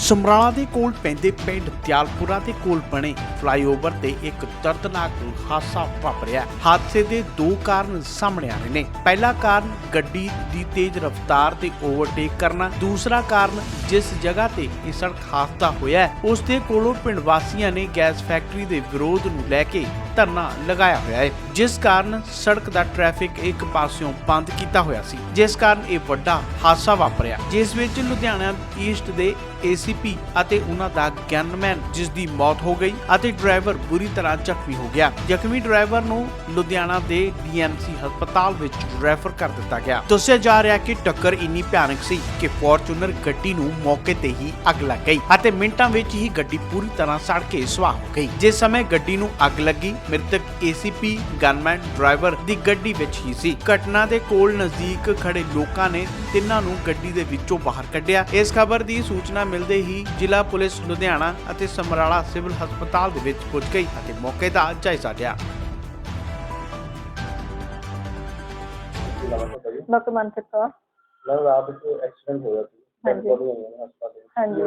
ਸਮਰਾਲਾ ਦੇ ਕੋਲ ਪੈਂਦੇ ਪਿੰਡ ਤਿਆਲਪੁਰਾ ਦੇ ਕੋਲ ਬਣੇ ਫਲਾਈਓਵਰ ਤੇ ਇੱਕ ਦਰਦਨਾਕ ਹਾਦਸਾ ਵਾਪਰਿਆ। ਹਾਦਸੇ ਦੇ ਦੋ ਕਾਰਨ ਸਾਹਮਣੇ ਆ ਰਹੇ ਨੇ। ਪਹਿਲਾ ਕਾਰਨ, ਗੱਡੀ ਦੀ ਤੇਜ਼ ਰਫ਼ਤਾਰ ਤੇ ਓਵਰਟੇਕ ਕਰਨਾ। ਦੂਸਰਾ ਕਾਰਨ, ਜਿਸ ਜਗ੍ਹਾ ਤੇ ਇਹ ਸੜਕ ਹਾਦਸਾ ਹੋਇਆ ਉਸ ਦੇ ਕੋਲੋਂ ਪਿੰਡ ਵਾਸੀਆਂ ਨੇ ਗੈਸ ਫੈਕਟਰੀ ਦੇ ਵਿਰੋਧ ਨੂੰ ਲੈ ਕੇ ਧਰਨਾ ਲਗਾਇਆ ਹੋਇਆ ਹੈ। ਜਿਸ ਕਾਰਨ ਸੜਕ ਦਾ ਟ੍ਰੈਫਿਕ ਇੱਕ ਪਾਸਿਓਂ ਬੰਦ ਕੀਤਾ ਹੋਇਆ ਸੀ। ਜਿਸ ਕਾਰਨ ਇਹ ਵੱਡਾ ਹਾਦਸਾ ਵਾਪਰਿਆ। ਜਿਸ ਵਿੱਚ ਲੁਧਿਆਣਾ ਈਸਟ ਦੇ ਏਸੀਪੀ ਅਤੇ ਉਹਨਾਂ ਦਾ ਗਨਮੈਨ, ਜਿਸ ਦੀ ਮੌਤ ਹੋ ਗਈ ਅਤੇ ਡਰਾਈਵਰ ਬੁਰੀ ਤਰ੍ਹਾਂ ਜ਼ਖਮੀ ਹੋ ਗਿਆ। ਜ਼ਖਮੀ ਡਰਾਈਵਰ ਨੂੰ ਲੁਧਿਆਣਾ ਦੇ ਡੀਐਮਸੀ ਹਸਪਤਾਲ ਵਿੱਚ ਰੈਫਰ ਕਰ ਦਿੱਤਾ ਗਿਆ। ਦੱਸਿਆ ਜਾ ਰਿਹਾ ਕਿ ਟੱਕਰ ਇੰਨੀ ਭਿਆਨਕ ਸੀ ਕਿ ਫੋਰਚੂਨਰ ਗੱਡੀ ਨੂੰ ਮੌਕੇ ਤੇ ਹੀ ਅੱਗ ਲੱਗ ਗਈ ਅਤੇ ਮਿੰਟਾਂ ਵਿੱਚ ਹੀ ਗੱਡੀ ਪੂਰੀ ਤਰ੍ਹਾਂ ਸੜ ਕੇ ਸੁਆਹ ਹੋ ਗਈ। ਜਿਸ ਸਮੇਂ ਗੱਡੀ ਨੂੰ ਅੱਗ ਲੱਗੀ, ਮ੍ਰਿਤਕ ਏਸੀਪੀ ਗਨਮੈਨ ਡਰਾਈਵਰ ਦੀ ਗੱਡੀ ਵਿੱਚ ਹੀ ਸੀ। ਘਟਨਾ ਦੇ ਕੋਲ ਨਜ਼ਦੀਕ ਖੜੇ ਲੋਕਾਂ ਨੇ ਤਿੰਨਾਂ ਨੂੰ ਗੱਡੀ ਦੇ ਵਿੱਚੋਂ ਬਾਹਰ ਕੱਢਿਆ। ਇਸ ਖਬਰ ਦੀ ਸੂਚਨਾ ਮਿਲਦੇ ਹੀ ਜ਼ਿਲ੍ਹਾ ਪੁਲਿਸ ਲੁਧਿਆਣਾ ਅਤੇ ਸਮਰਾਲਾ ਸਿਵਲ ਹਸਪਤਾਲ ਦੇ ਵਿੱਚ ਪਹੁੰਚ ਗਈ ਅਤੇ ਮੌਕੇ ਦਾ ਜਾਇਜ਼ਾ ਲਿਆ। ਮੈਮ ਰਾਤ ਐਕਸੀਡੈਂਟ ਹੋਇਆ ਸੀ। ਹਾਂਜੀ। ਦੇ। ਹਾਂਜੀ।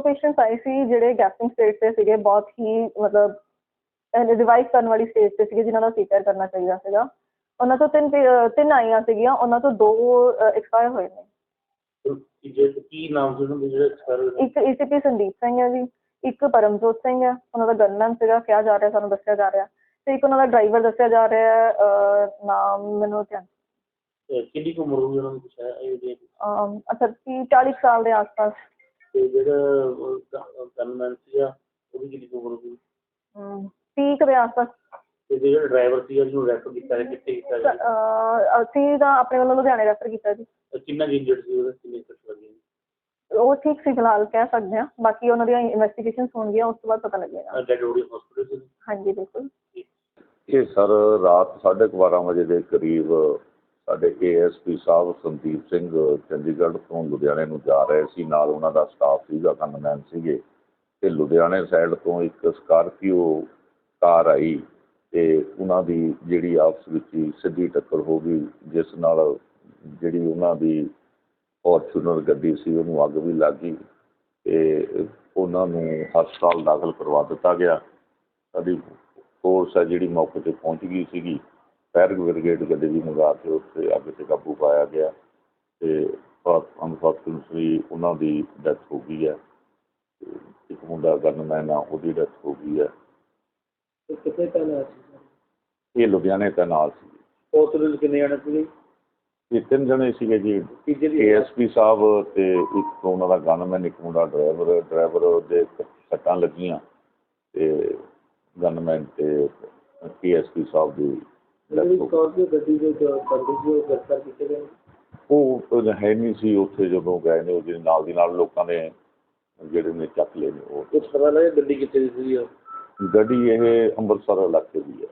ਪੇਸ਼ੈਂਟਸ ਆਏ ਸੀ ਜਿਹੜੇ ਗੈਸਟਿੰਗ ਸਟੇਜ ਤੇ ਸੀਗੇ। ਬਹੁਤ ਹੀ ਮਤਲਬ ਰਿਵਾਈਵ ਕਰਨ ਵਾਲੀ ਸਟੇਜ ਤੇ ਸੀਗੇ ਜਿਨ੍ਹਾਂ ਦਾ ਸੀਟਰ ਕਰਨਾ ਚਾਹੀਦਾ ਸੀਗਾ। ਉਹਨਾਂ ਤੋਂ ਤਿੰਨ ਪੇ- ਅਹ ਤਿੰਨ ਆਈਆਂ ਸੀਗੀਆਂ। ਉਹਨਾਂ ਤੋਂ ਦੋ ਐਕਸਪਾਇਰ ਹੋਏ ਨੇ। ਕੀ ਜੇ ਕੀ ਨਾਮ ਸੀ ਉਹਨਾਂ ਦੇ ਜਿਹੜੇ ਸਰ? ਇੱਕ ਏਸੀਪੀ ਸੰਦੀਪ ਸਿੰਘ ਹੈ ਜੀ ਇੱਕ ਪਰਮਜੋਤ ਸਿੰਘ ਹੈ ਉਹਨਾਂ ਦਾ ਗਨਮੈਨ ਸੀਗਾ ਕਿਹਾ ਜਾ ਰਿਹਾ ਸਾਨੂੰ ਦੱਸਿਆ ਜਾ ਰਿਹਾ। ਤੇ ਇੱਕ ਉਹਨਾਂ ਦਾ ਡਰਾਈਵਰ ਦੱਸਿਆ ਜਾ ਰਿਹਾ ਹੈ, ਅਹ, ਨਾਮ ਮੈਨੂੰ ਧਿਆਨ ਕਿੰਨੀ ਕੁ ਉਮਰ ਹੋਈ ਉਹਨਾਂ ਨੂੰ ਪੁੱਛਿਆ ਇਹ ਦੇ ਅਮ, ਅੱਛਾ ਤੀਹ 40 ਸਾਲ ਦੇ ਆਸ-ਪਾਸ। ਤੇ ਜਿਹੜਾ ਗਨਮੈਨ ਸੀਗਾ ਉਹਦੀ ਕਿੰਨੀ ਕੁ ਉਮਰ ਹੋਈ ਅਮ, ਤੀਹ ਕੁ ਦੇ ਆਸ-ਪਾਸ। ਤੇ ਜਿਹੜਾ ਡਰਾਈਵਰ ਸੀਗਾ ਜਿਹਨੂੰ ਰੈਫਰ ਕੀਤਾ ਕਿੱਥੇ ਕੀਤਾ ਹੈ ਅਹ, ਅਸੀਂ ਤਾਂ ਆਪਣੇ ਵੱਲੋਂ ਲੁਧਿਆਣੇ ਰੈਫਰ ਕੀਤਾ ਜੀ। ਕਿੰਨਾ ਇੰਜਰਡ ਸੀ ਉਹਦਾ? ਕਿੰਨੇ ਸੱਟ ਲੱਗੀ ਉਹ ਠੀਕ ਸੀ ਫਿਲਹਾਲ ਕਹਿ ਸਕਦੇ ਹਾਂ। ਬਾਕੀ ਉਹਨਾਂ ਦੀਆਂ ਇਨਵੈਸਟੀਗੇਸ਼ਨਸ ਹੋਣਗੀਆਂ ਉਸ ਤੋਂ ਬਾਅਦ ਪਤਾ ਲੱਗੇਗਾ। ਡੈਡ ਬੋਡੀ ਹਸਪੀਟਲ ਸੀ? ਹਾਂਜੀ ਬਿਲਕੁਲ। ਇਹ ਸਰ ਰਾਤ 12:30 ਵਜੇ ਦੇ ਕਰੀਬ ਸਾਡੇ ਏਐਸਪੀ ਸਾਹਿਬ ਸੰਦੀਪ ਸਿੰਘ ਚੰਡੀਗੜ੍ਹ ਤੋਂ ਲੁਧਿਆਣੇ ਨੂੰ ਜਾ ਰਹੇ ਸੀ। ਨਾਲ ਉਹਨਾਂ ਦਾ ਸਟਾਫ ਸੀਗਾ ਕੰਨਮੈਨ ਸੀਗੇ। ਤੇ ਲੁਧਿਆਣੇ ਸਾਈਡ ਤੋਂ ਇੱਕ ਸਕਾਰਪੀਓ ਕਾਰ ਆਈ ਤੇ ਉਹਨਾਂ ਦੀ ਜਿਹੜੀ ਆਪਸ ਵਿੱਚ ਹੀ ਸਿੱਧੀ ਟੱਕਰ ਹੋ ਗਈ ਜਿਸ ਨਾਲ ਜਿਹੜੀ ਉਹਨਾਂ ਦੀ ਫੋਰਚੂਨਰ ਗੱਡੀ ਸੀ ਉਹਨੂੰ ਅੱਗ ਵੀ ਲੱਗ ਗਈ ਤੇ ਉਹਨਾਂ ਨੂੰ ਹਸਪਤਾਲ ਦਾਖਲ ਕਰਵਾ ਦਿੱਤਾ ਗਿਆ। ਸਾਡੀ ਫੋਰਸ ਹੈ ਜਿਹੜੀ ਮੌਕੇ ਤੇ ਪਹੁੰਚ ਗਈ ਸੀਗੀ। ਫਾਇਰ ਬ੍ਰਿਗੇਡ ਗੱਡੀ ਵੀ ਮੰਗਾ ਕੇ ਉੱਥੇ ਅੱਗ ਤੇ ਕਾਬੂ ਪਾਇਆ ਗਿਆ ਤੇ ਅਨਫੋਰਚੂਨਟਲੀ ਉਹਨਾਂ ਦੀ ਡੈਥ ਹੋ ਗਈ ਹੈ। ਇੱਕ ਮੁੰਡਾ ਗਨਮੈਨ ਆ ਉਹਦੀ ਡੈਥ ਹੋ ਗਈ ਹੈ। ਕਿੱਥੇ ਸੀ? ਇਹ ਲੁਧਿਆਣੇ ਨਾਲ ਸੀ। ਹਸਪੀਟਲ ਕਿੰਨੇ ਆਣੇ ਸੀ ਇਹ ਤਿੰਨ ਜਣੇ ਸੀਗੇ ਜੀ। ਏਐਸਪੀ ਸਾਹਿਬ ਤੇ ਇੱਕ ਉਹਨਾਂ ਦਾ ਗਨਮੈਨ ਇੱਕ ਮੁੰਡਾ ਡਰਾਈਵਰ ਡਰਾਈਵਰ ਦੇ ਸੱਟਾਂ ਲੱਗੀਆਂ ਤੇ ਗਨਮੈਨ ਤੇ ਏਐਸਪੀ ਸਾਹਿਬ ਦੀ ਉਹ ਹੈ ਨਹੀਂ ਸੀ ਉੱਥੇ ਜਦੋਂ ਗਏ ਨੇ ਉਹਦੇ ਨਾਲ ਦੀ ਨਾਲ ਲੋਕਾਂ ਨੇ ਜਿਹੜੇ ਨੇ ਚੱਕ ਲਏ ਨੇ ਉਹ। ਕੁਝ ਪਤਾ ਲੱਗਿਆ ਗੱਡੀ ਕਿੱਥੇ ਦੀ ਸੀ ਗੱਡੀ ਇਹ ਅੰਮ੍ਰਿਤਸਰ ਇਲਾਕੇ ਦੀ ਹੈ।